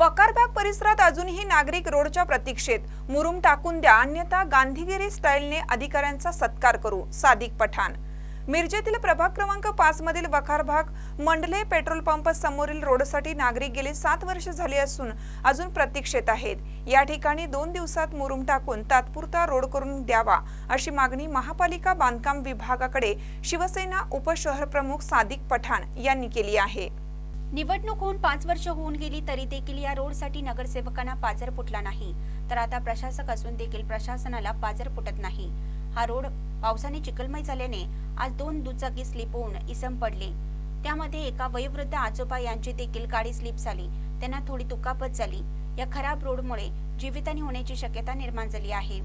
वकारबाग परिसरात अजूनही नागरिक रोडच्या प्रतीक्षेत. मुरुम टाकून द्या अन्यथा गांधीगिरी स्टाईलने अधिकाऱ्यांचा सत्कार करू सादिक पठाण. मिरजेतील प्रभाग क्रमांक पाच मधील वखारभाग मंडले पेट्रोल पंप समोरील रोडसाठी नागरिक गेले सात वर्ष झाली असून अजून प्रतीक्षेत आहेत. या ठिकाणी दोन दिवसात मुरुम टाकून तात्पुरता रोड करून द्यावा अशी मागणी महापालिका बांधकाम विभागाकडे शिवसेना उपशहरप्रमुख सादिक पठाण यांनी केली आहे. निवडणूक होऊन पाच वर्ष होऊन गेली तरी देखील या रोडसाठी नगरसेवकांना पाजर फुटला नाही. तर आता प्रशासक असून देखील प्रशासनाला पाजर फुटत नाही. हा रोड पावसाने चिखलमय झाल्याने आज दोन दुचाकी स्लिप होऊन इसम पडले. त्यामध्ये एका वयोवृद्ध आजोबा यांची देखील गाडी स्लिप झाली. त्यांना थोडी दुखापत झाली. या खराब रोडमुळे जीवितहानी होण्याची शक्यता निर्माण झाली आहे.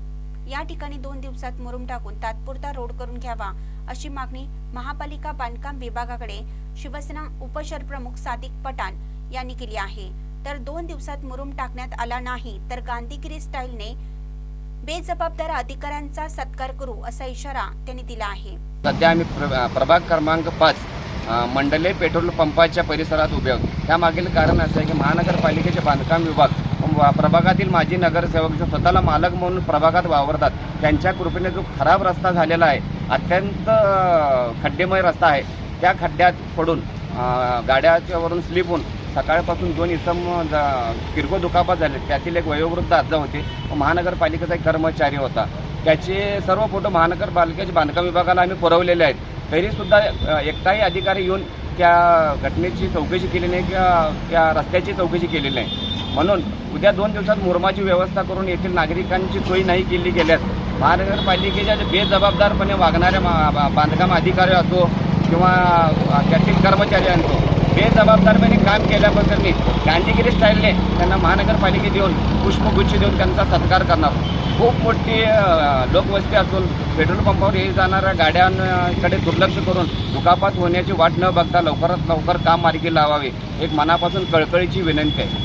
या ठिकाणी दोन दिवसात मुरुम टाकून तात्पुरता रोड करून घ्यावा अशी मागणी महापालिका बांधकाम विभागाकडे शिवसेना उपशहरप्रमुख सादिक पठाण यांनी केली आहे. तर दोन दिवसात मुरुम टाकण्यात आला नाही तर गांधीगिरी स्टाईलने बेजबाबदार अधिकाऱ्यांचा सत्कार करू असा इशारा त्यांनी दिला आहे. सध्या आम्ही प्रभाग क्रमांक पाच मंडले पेट्रोल पंपाच्या परिसरात उभे आहोत. त्यामागील कारण असं आहे की महानगरपालिकेचे बांधकाम विभाग प्रभागातील माजी नगरसेवक जे स्वतःला मालक म्हणून प्रभागात वावरतात त्यांच्या कृपेने जो खराब रस्ता झालेला आहे अत्यंत खड्डेमय रस्ता आहे त्या खड्ड्यात पडून गाड्याच्यावरून स्लिप होऊन सकाळपासून दोन इसम किरकोळ दुखापत झाले. त्यातील एक वयोवृद्ध आजा होते. व महानगरपालिकेचा एक कर्मचारी होता. त्याचे सर्व फोटो महानगरपालिकेच्या बांधकाम विभागाला आम्ही पुरवलेले आहेत. तरीसुद्धा एकटाही अधिकारी येऊन त्या घटनेची चौकशी केली नाही किंवा त्या रस्त्याची चौकशी केली नाही. म्हणून उद्या दोन दिवसात मुरमाची व्यवस्था करून येथील नागरिकांची सोय नाही केली गेल्यास महानगरपालिकेच्या बेजबाबदारपणे वागणाऱ्या मा- बांधकाम अधिकारी असो किंवा अ, त्यातील कर्मचारी असो बेजबाबदारपणे काम केल्याबद्दल मी गांधीगिरी स्टाईलने त्यांना महानगरपालिके देऊन पुष्पगुच्छ देऊन त्यांचा सत्कार करणार. खूप मोठी लोकवस्ती असून पेट्रोल पंपावर ये जाणाऱ्या गाड्यांकडे दुर्लक्ष करून दुखापत होण्याची वाट न बघता लवकरात लवकर काम मार्गी लावावे एक मनापासून कळकळीची विनंती आहे.